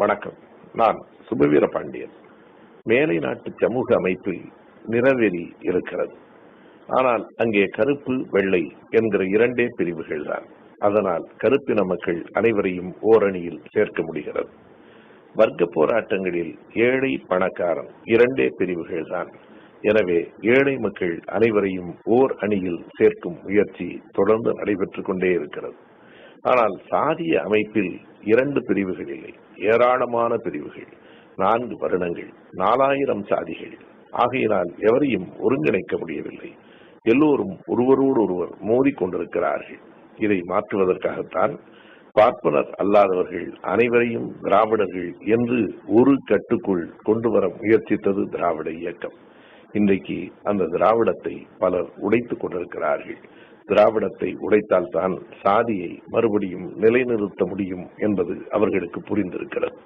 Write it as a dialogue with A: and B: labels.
A: வணக்கம். நான் சுபவீர பாண்டியன். மேலை நாட்டு சமூக அமைப்பில் நிறவெறி இருக்கிறது. ஆனால் அங்கே கருப்பு வெள்ளை என்கிற இரண்டே பிரிவுகள் தான். அதனால் கருப்பின மக்கள் அனைவரையும் ஓரணியில் சேர்க்க முடிகிறது. வர்க்க போராட்டங்களில் ஏழை பணக்காரன் இரண்டே பிரிவுகள் தான். எனவே ஏழை மக்கள் அனைவரையும் ஓர் அணியில் சேர்க்கும் முயற்சி தொடர்ந்து நடைபெற்றுக் கொண்டே இருக்கிறது. ஆனால் சாதிய அமைப்பில் இரண்டு பிரிவுகள் இல்லை. ஏராளமான பிரிவுகள். நான்கு வருடங்கள் நாலாயிரம் சாதிகள். ஆகையினால் எவரையும் ஒருங்கிணைக்க முடியவில்லை. எல்லோரும் ஒருவரோடு ஒருவர் மோதிக்கொண்டிருக்கிறார்கள். இதை மாற்றுவதற்காகத்தான் பார்ப்பனர் அல்லாதவர்கள் அனைவரையும் திராவிடர்கள் என்று ஒரு கட்டுக்குள் கொண்டு வர முயற்சித்தது திராவிட இயக்கம். இன்றைக்கு அந்த திராவிடத்தை பலர் உடைத்துக் கொண்டிருக்கிறார்கள். திராவிடத்தை உடைத்தால்தான் சாதியை மறுபடியும் நிலைநிறுத்த முடியும் என்பது அவர்களுக்கு புரிந்திருக்கிறது.